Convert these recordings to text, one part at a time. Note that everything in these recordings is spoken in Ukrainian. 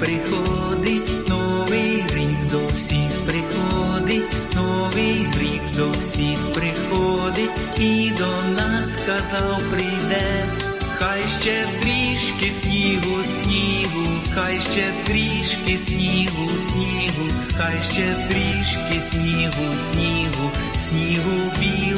приходить, новий рік до всіх приходить, новий рік до всіх приходить, і до нас сказав прийде. Хай ще трішки снігу, снігу, хай ще трішки снігу, снігу, хай ще трішки снігу, снігу, снігу білого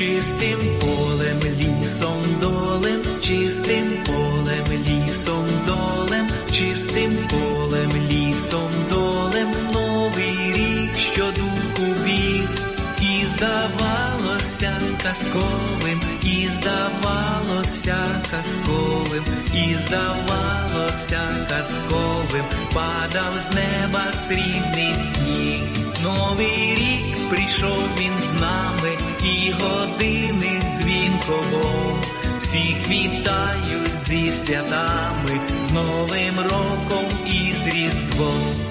Чистим полем, лісом долем, чистим полем, лісом долем, чистим полем, лісом долем, новий рік, що духу біг, і здавалося казковим, і здавалося казковим, і здавалося казковим, падав з неба срібний сніг, новий рік прийшов він з нами, і години дзвінково, всіх вітають зі святами, з Новим роком і з Різдвом.